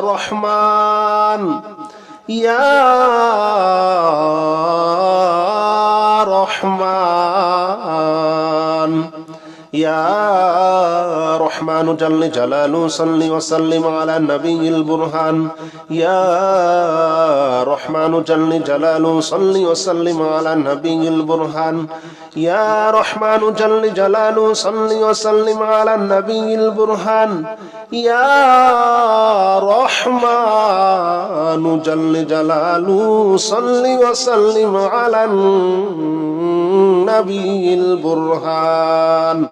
رحمن. يا رحمن. يا رحمن جل جلاله صل وسلم على النبي البرهان يا رحمن جل جلاله صل وسلم على النبي البرهان يا رحمن جل جلاله صل وسلم على النبي البرهان يا رحمن جل جلاله صل وسلم على النبي البرهان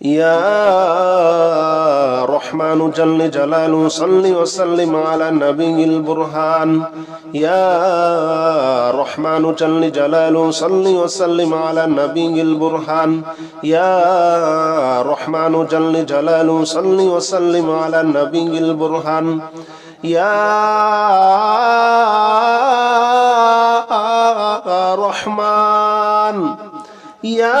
يا رحمن جل جلاله صل وسلم على النبي البرهان. يا رحمن جل جلاله صل وسلم على النبي البرهان. يا رحمن جل جلاله صل وسلم على النبي البرهان. يا رحمن يا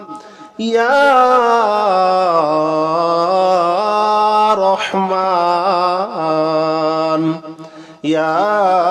يا رحمن يا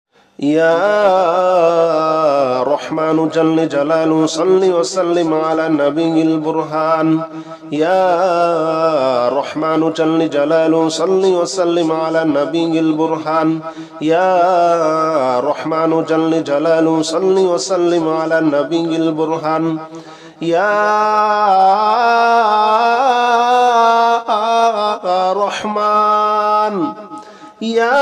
يا رحمن جل جلاله صل وسلم على النبي البرهان. يا رحمن جل جلاله صل وسلم على النبي البرهان. يا رحمن جل جلاله صل وسلم على النبي البرهان. يا رحمن يا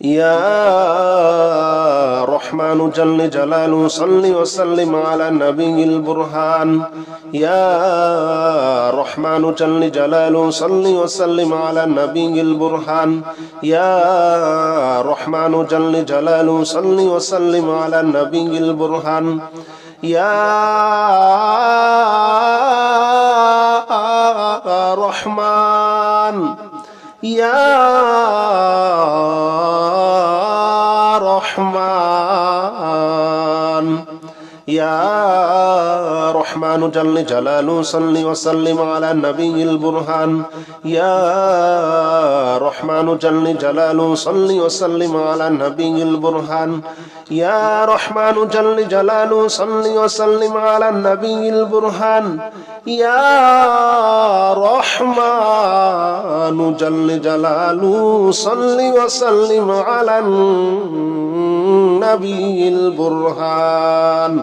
يا رحمن جل جلاله صل وسلم على النبي البرهان. يا رحمن جل جلاله صل وسلم على النبي البرهان. يا رحمن جل جلاله صل وسلم على النبي البرهان. يا رحمن يا يا رحمن جل جلاله صل وسلم على النبي البرهان. يا رحمن جل جلاله صل وسلم على النبي البرهان. يا رحمن جل جلاله صل وسلم على النبي البرهان. يا رحمن جل جلاله صل وسلم على النبي البرهان.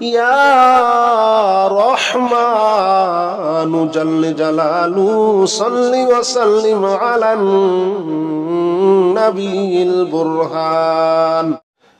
يا رحمن جل جلاله صل وسلم على النبي البرهان.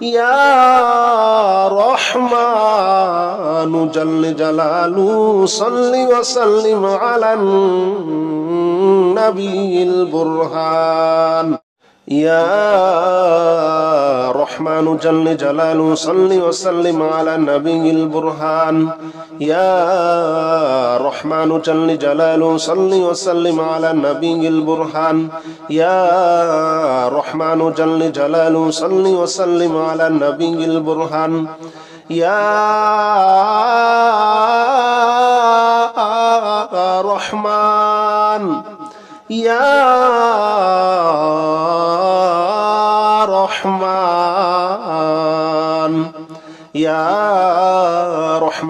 يا رحمن جل جلاله صل وسلم على النبي البرهان يا رحمن جل جلاله صل وسلم على النبي البرهان. يا رحمن جل جلاله صل وسلم على النبي البرهان. يا رحمن جل جلاله صل وسلم على النبي البرهان. يا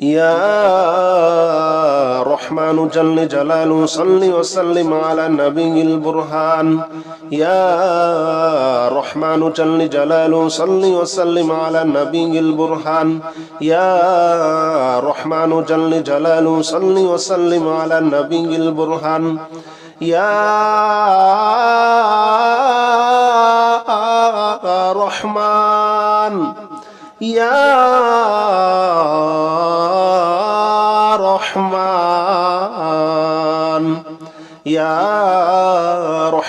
يا رحمن جل جلاله صل وسلم على النبي البرهان. يا رحمن جل جلاله صل وسلم على النبي البرهان. يا رحمن جل جلاله صل وسلم على النبي البرهان. يا رحمن يا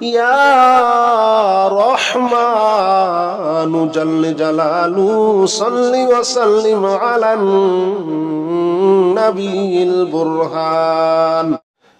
يا رحمن جل جلاله صل وسلم على النبي البرهان.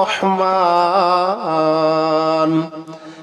رحمن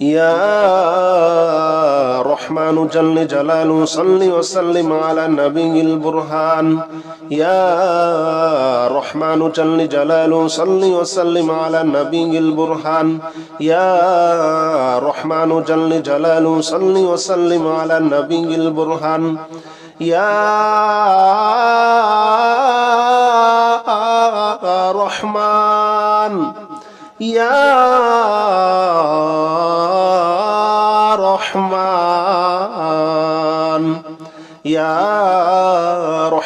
يا رحمن جل جلاله صل وسلم على النبي البرهان. يا رحمن جل جلاله صل وسلم على النبي البرهان. يا رحمن جل جلاله صل وسلم على النبي البرهان. يا رحمن يا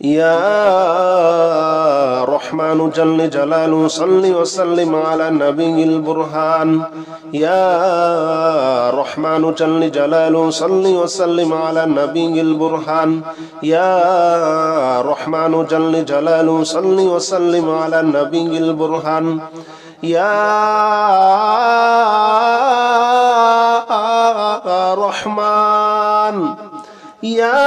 يا رحمن جل جلاله صل وسلم على النبي البرهان. يا رحمن جل جلاله صل وسلم على النبي البرهان. يا رحمن جل جلاله صل وسلم على النبي البرهان. يا رحمن يا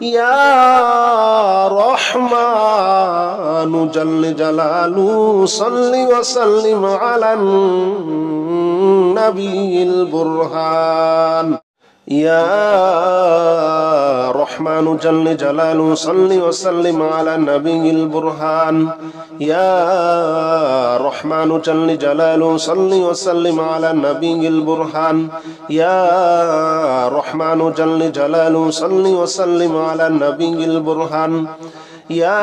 يا رحمن جل جلاله صل وسلم على النبي البرهان. يا رحمن جل جلاله صل وسلم على النبي البرهان. يا رحمن جل جلاله صل وسلم على النبي البرهان. يا رحمن جل جلاله صل وسلم على النبي البرهان. يا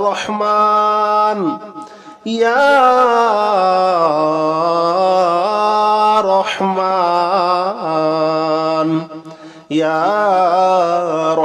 رحمن يا